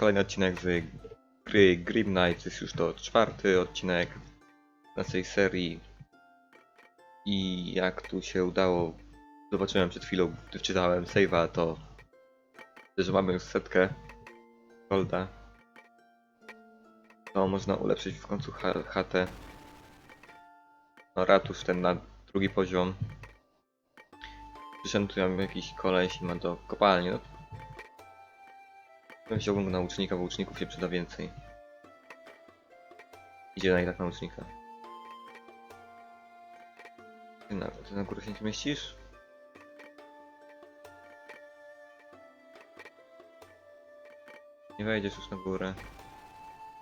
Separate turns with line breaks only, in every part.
kolejny odcinek z gry Grim Knights. Jest już to czwarty odcinek naszej serii. I jak tu się udało, zobaczyłem przed chwilą, gdy wczytałem save'a, to że mamy już setkę golda. To można ulepszyć w końcu chatę. No ratusz ten na drugi poziom. Przyszedł tu jakiś koleś i ma do kopalni, no wziąłbym go na łucznika, bo łuczników się przyda więcej. Idzie na i tak na łucznika. Ty na, ty na górę się nie mieścisz? Nie wejdziesz już na górę.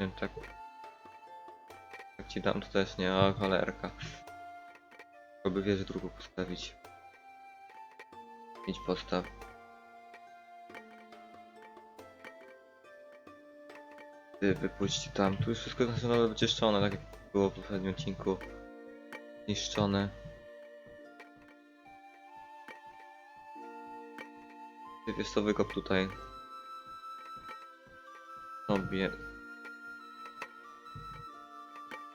Nie, tak. Jak ci dam to też nie, o cholerka. Żeby wieżę drugą postawić. Idź postaw. Ty wypuść tam. Tu już wszystko nowe wyczyszczone, tak jak było w poprzednim odcinku. Niszczone. Ty wiesz co, wykop tutaj. Sobie.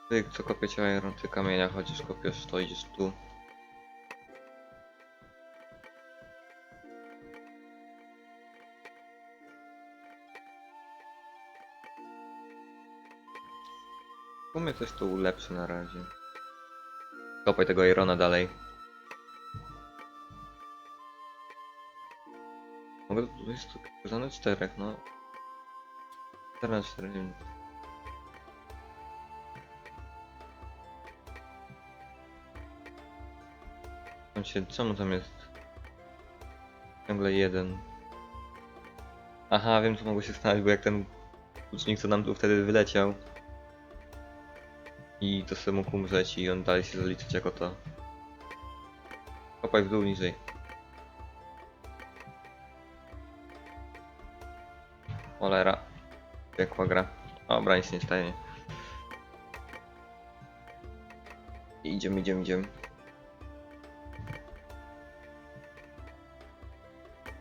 Ty co kopiecie iron, ty kamienia chodzisz, kopiesz, to idziesz tu. Sumie coś tu ulepszy na razie. Kopaj tego Irona dalej. Mogę tu jest tu pokazane czterech, no. 4 na 4, nie wiem. Tam się, czemu tam jest? Ciągle jeden. Aha, wiem co mogło się stać, bo jak ten łucznik co nam tu wtedy wyleciał, i to sobie mógł umrzeć i on dalej się zaliczyć jako to. Kopaj w dół niżej. Cholera. Piekła gra. Dobra, nic nie stanie. Idziemy, idziemy, idziemy.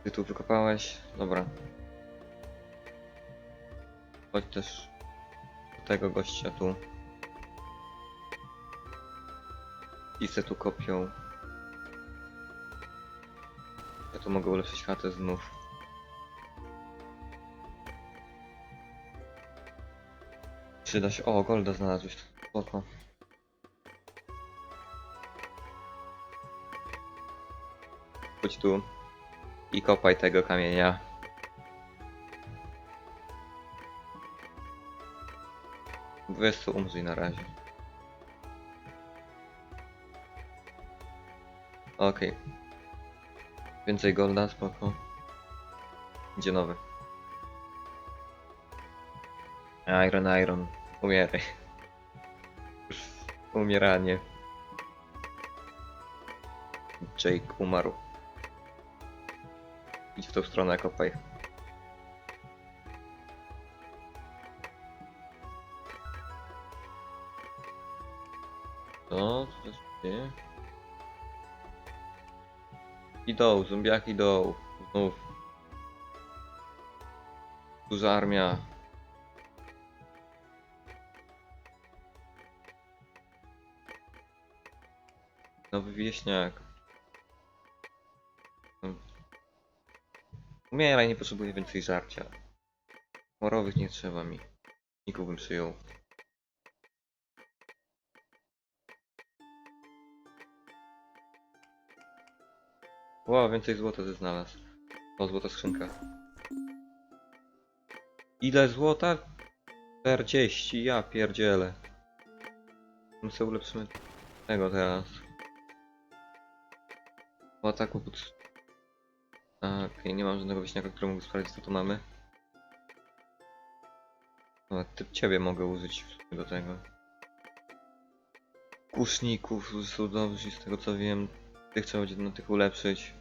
Ty tu wykopałeś? Dobra. Chodź też do tego gościa tu. I tu kopią. Ja tu mogę ulepszyć chatę znów. Przyda się. O, golda znalazłeś. Spoko. Chodź tu. I kopaj tego kamienia. Wiesz co, umrzyj na razie. Okej. Więcej golda, spoko. Idzie nowy. Iron, Iron. Umieraj. Już umieranie. Jake umarł. Idź w tą stronę, kopaj. No, to dzieje? Idą, zombiaki idą. Znów. Duża armia. Nowy wieśniak. Umieraj, nie potrzebuję więcej żarcia. Morowych nie trzeba mi. Ników bym przyjął. Wow, więcej złota ze znalazł. O, złota skrzynka. Ile złota? 40, ja pierdzielę. Sobie ulepszymy tego teraz. Po ataku pod... Okej, nie mam żadnego wieśniaka, który mógł sprawdzić co tu mamy. No, typ ciebie mogę użyć do tego. Kuszników są dobrzy z tego co wiem. Tych trzeba będzie na tych ulepszyć.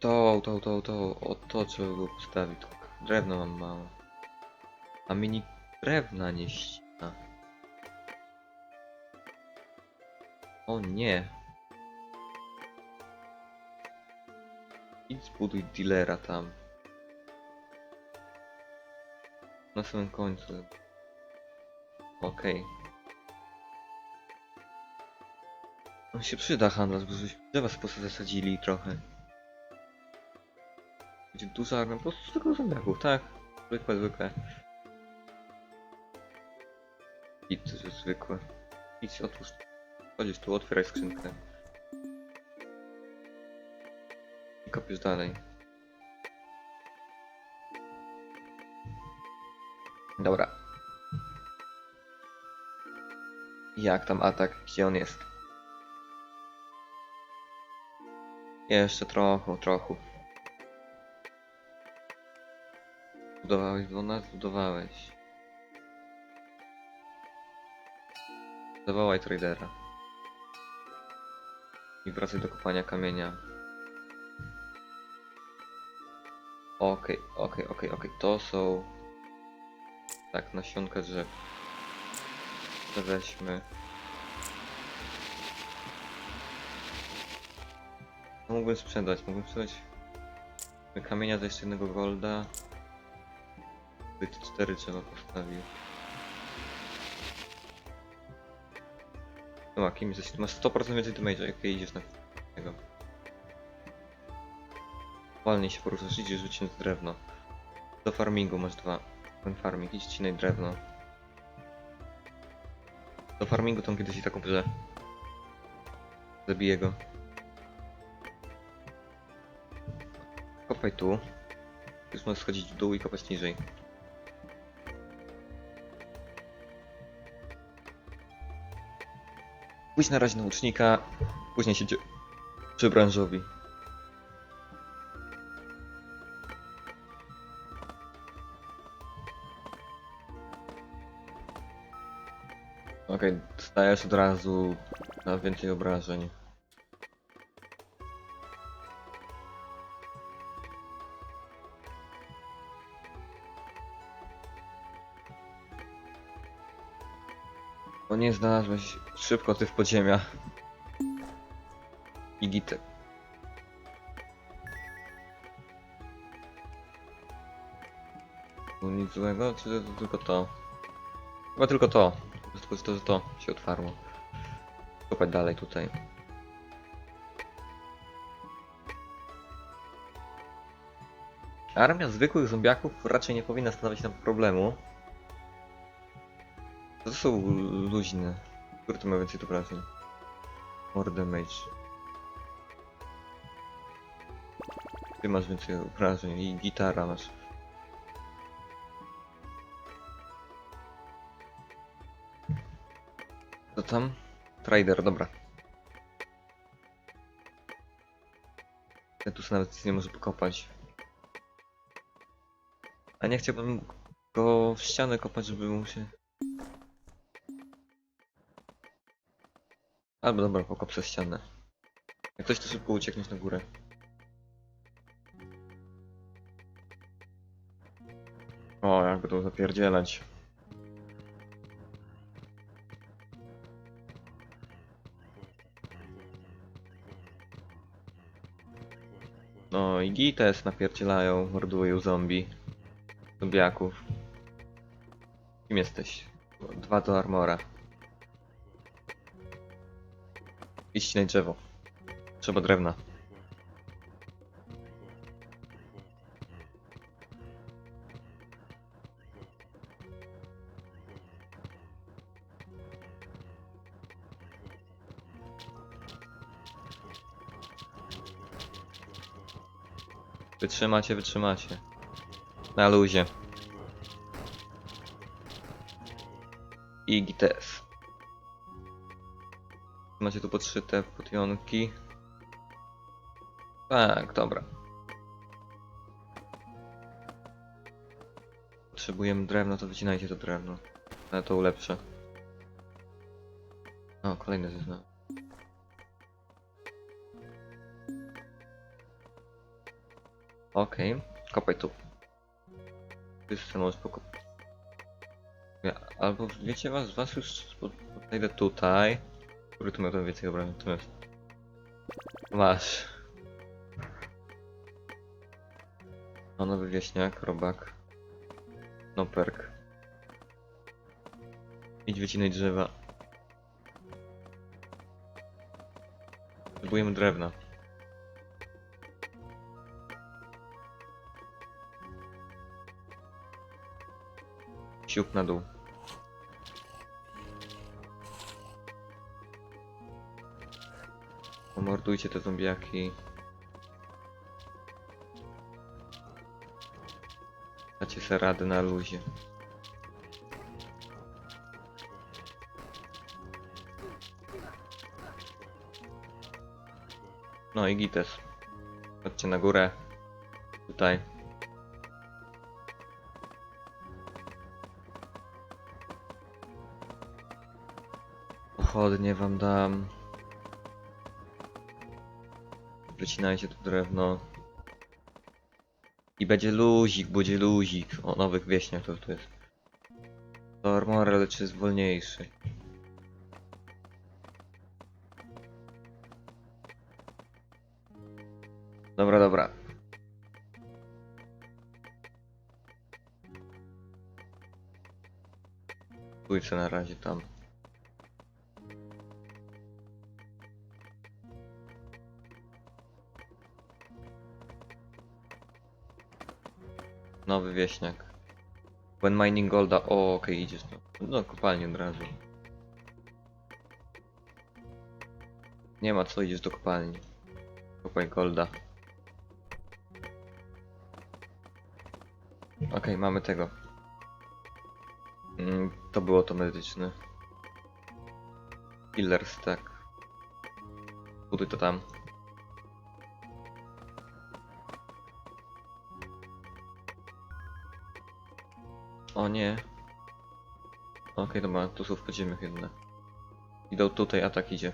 To, to, to, to, o to trzeba było postawić. Drewno mam mało. A mini drewna nie ścina. O nie. Idź zbuduj dealera tam. Na samym końcu. Okej. On się przyda handlarz, bo żeśmy drzewa sobie zasadzili trochę. Będzie duża armia, po prostu z tego zombiaków, tak? Zwykłe, zwykłe. Idź, że zwykłe. Idź, otwórz. Chodzisz tu, otwieraj skrzynkę. I kopiesz dalej. Dobra. Jak tam atak? Gdzie on jest? Jeszcze trochę, trochę. Budowałeś do nas? Budowałeś. Zawołaj tradera. I wracaj do kopania kamienia. Okej, okej, okej, okej. To są... Tak, nasionka drzew. To weźmy. No mógłbym sprzedać, mógłbym sprzedać kamienia za jeszcze jednego golda. Te cztery trzeba postawił. No ma kim jesteś? Ty masz 100% więcej damage'a, jak idziesz na tego. Wolniej się poruszasz, idziesz rzucić drewno. Do farmingu masz dwa. Ten farming, idź cinaj drewno. Do farmingu tam kiedyś i taką grze. Zabiję go. Kopaj tu. Już możesz schodzić w dół i kopać niżej. Pójdź na razie naucznika, później się przy branżowi. Okej, stajesz od razu na więcej obrażeń. Nie znalazłeś szybko ty w podziemia. I gity. Tu nic złego, czy to, to tylko to? Chyba tylko to. Prostu to, to się otwarło. Kopać dalej tutaj. Armia zwykłych zombiaków raczej nie powinna stanowić nam problemu. To są luźne. Który to ma więcej do pracy? More damage. Ty masz więcej obrażeń i gitara masz. Co tam? Trader, dobra. Ja tu nawet nie może pokopać. A nie chciałbym go w ścianę kopać, żeby mu się... Albo dobra, pokop przez ścianę. Jak ktoś to szybko uciekniesz na górę. O, jakby to zapierdzielać. No i gites napierdzielają, mordują zombie. Zombiaków. Kim jesteś? Dwa do armora. Idź na drzewo. Trzeba drewna. Wytrzymacie, wytrzymacie. Na luzie. I GTS. Macie tu podszyte potionki. Tak, dobra. Potrzebujemy drewno, to wycinajcie to drewno. Ale to ulepszę. O, kolejne zeznam. Okej, kopaj tu. Wszyscy możesz pokopać. Albo wiecie was, was już pod- podejdę tutaj. Który tu miał tam więcej obrażeń? Tu. Masz. O, nowy wieśniak, robak. No perk. Idź wycinaj drzewa. Potrzebujemy drewna. Siup na dół. Pomordujcie te zombiaki. Dacie sobie radę na luzie. No i gites. Chodźcie na górę. Tutaj. Pochodnie wam dam. Wycinajcie to drewno. I będzie luzik, będzie luzik. O, nowych wieśniach to tu jest. To armor, lecz jest wolniejszy. Dobra, dobra. Pójdźcie na razie tam. Nowy wieśniak. When mining golda. O, okej, idziesz. No, no kopalnie od razu. Nie ma co, idziesz do kopalni. Kopaj golda. Okej, mamy tego. Mm, to było to medyczne. Killer stack. Buduj to tam. O nie. Okej, dobra, tu są wchodzimy jednak. Idą tutaj, atak idzie.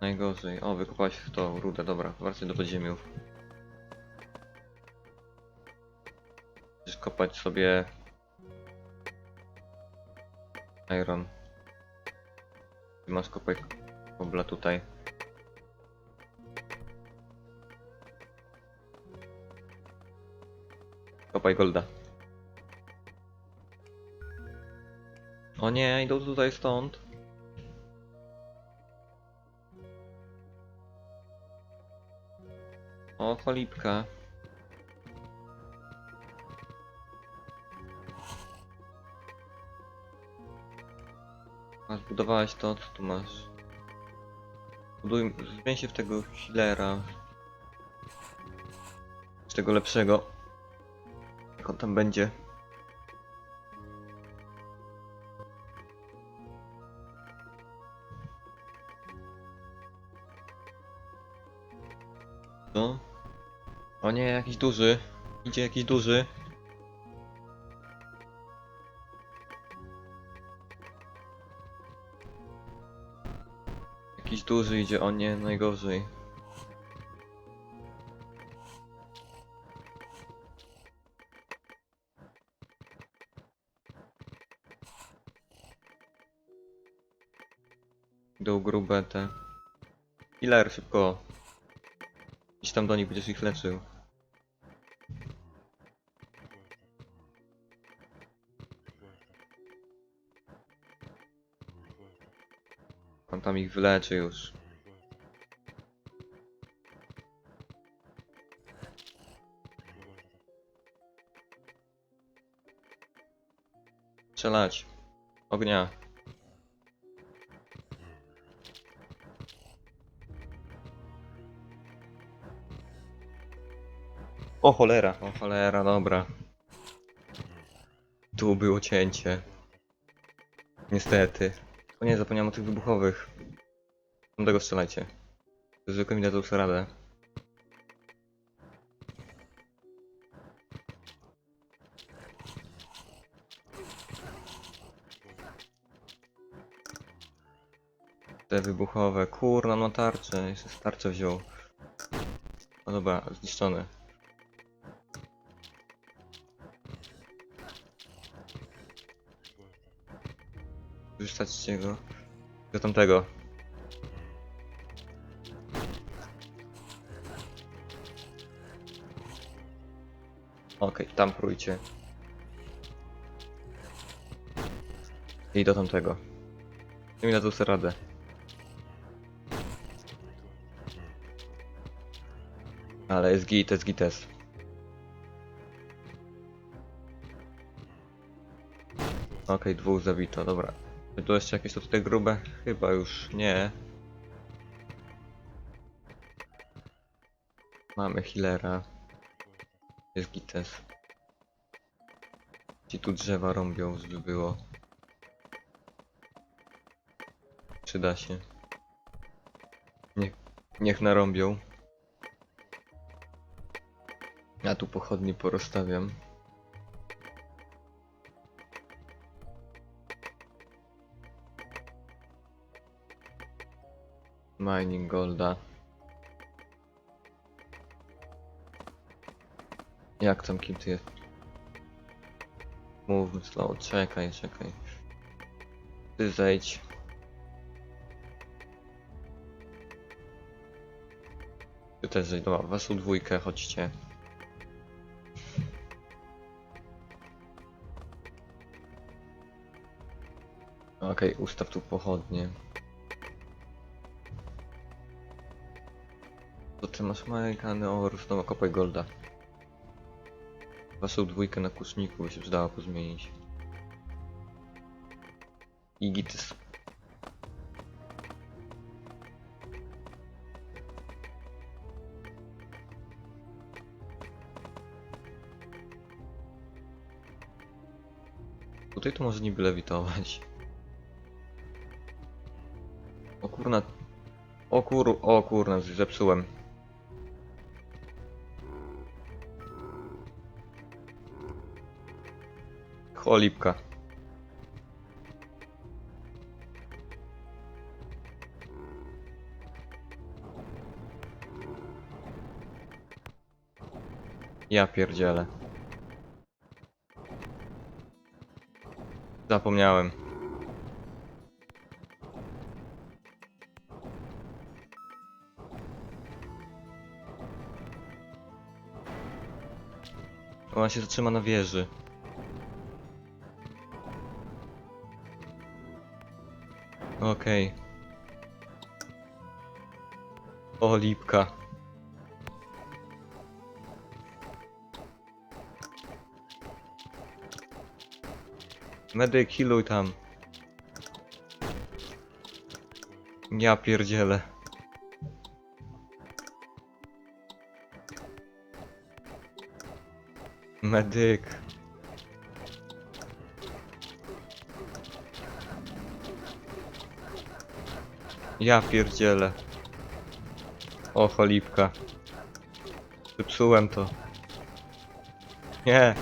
Najgorzej. O, wykopałeś w to rudę, dobra, wracaj do podziemiów. Chcesz kopać sobie... Iron. Masz kopać kobla tutaj. Kopaj golda. O nie, idą tutaj stąd. O, cholipka. A zbudowałeś to, co tu masz? Buduj, zmień się w tego healera. Z tego lepszego. Tam będzie. No. O nie, jakiś duży. Idzie jakiś duży. Jakiś duży idzie, o nie, najgorzej. Grube te. Killer, szybko. Idź tam do nich, będziesz ich leczył. On tam ich wyleczy już. Strzelać. Ognia. O cholera, o cholera, dobra. Tu było cięcie. Niestety. O nie, zapomniałem o tych wybuchowych. Do tego strzelajcie. Zwykle mi dadzą sobie radę. Te wybuchowe. Kurna, ma tarczę. Jeszcze tarczę wziął. No dobra, zniszczony. korzystać z niego. Do tamtego. Okej, okay, tam prójcie. I do tamtego. Nie mi na to sobie radę. Ale jest git, jest gites. Okej, okay, dwóch zabito, dobra. Czy tu jeszcze jakieś to tutaj grube? Chyba już nie. Mamy healera. Jest gites. Ci tu drzewa rąbią, żeby było. Przyda się. Niech, niech narąbią. Ja tu pochodni porozstawiam. Mining golda. Jak tam kim ty jest? Move slow, czekaj, czekaj. Ty zejdź. Ty też zejdź, dobra, was u dwójkę, chodźcie. Okej, ustaw tu pochodnie. To ty masz Marykany, o, znowu kopaj golda. Waszą dwójkę na kuszniku by się przydało pozmienić. I. Tutaj to może niby lewitować. O kurna. O kur... O kurna, zepsułem. Cholipka. Ja pierdzielę. Zapomniałem. Ona się zatrzyma na wieży. Okej. O, lipka. Medyk, healuj tam. Ja pierdzielę. Medyk. Ja pierdzielę. O, cholipka. Zepsułem to. Nie.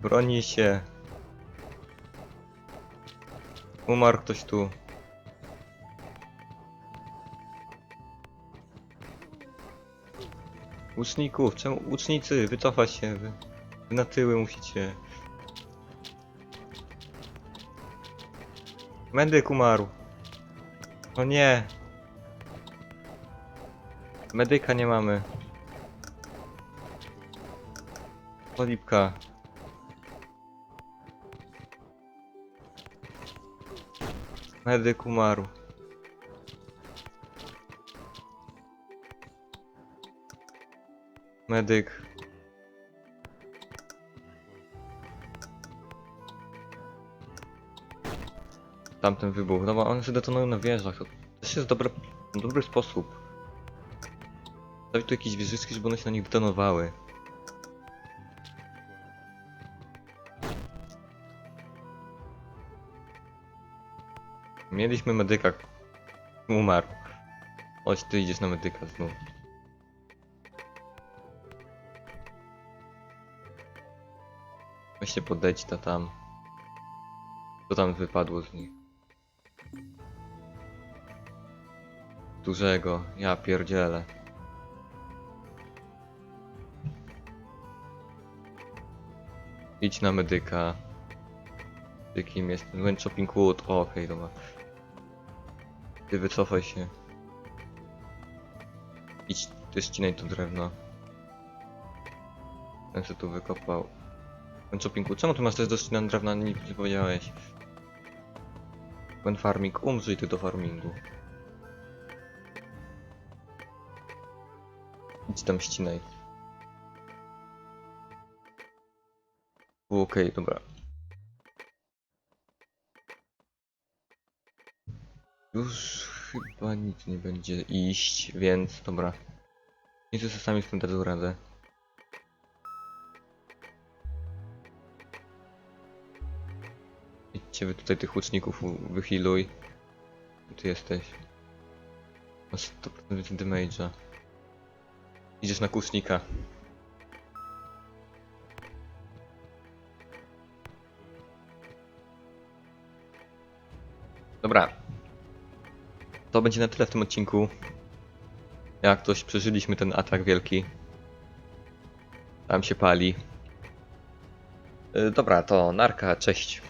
Broni się. Umarł ktoś tu. Łuczników, czemu łucznicy? Wycofać się, wy, wy na tyły musicie. Medyk umarł. O nie. Medyka nie mamy. Polipka. Medyk umarł. Medyk. Tamten wybuch. No bo one się detonują na wieżach. To też jest dobre, dobry sposób. Daj tu jakieś wieżyczki, żeby one się na nich detonowały. Mieliśmy medyka. Umarł. Chodź, ty idziesz na medyka znów. Weźcie podejdź to tam. Co tam wypadło z nich? Dużego, ja pierdzielę. Idź na medyka. Ty kim jest? When chopping wood. O, okej, dobra. Ty wycofaj się. Idź, ty ścinaj to drewno. Ten się tu wykopał. Ten Chopinku, czemu tu masz też dość na drewna, nie powiedziałeś? Ten farming, umrzyj ty do farmingu. Idź tam ścinaj. Okej, dobra. Już chyba nic nie będzie iść, więc dobra. Tu sobie sami z tym dadzą radę. Wy tutaj tych łuczników. I ty jesteś. Masz 100% więcej damage'a. Idziesz na kusznika. Dobra. To będzie na tyle w tym odcinku. Jak coś przeżyliśmy ten atak wielki. Tam się pali. Y, Dobra, to narka, cześć.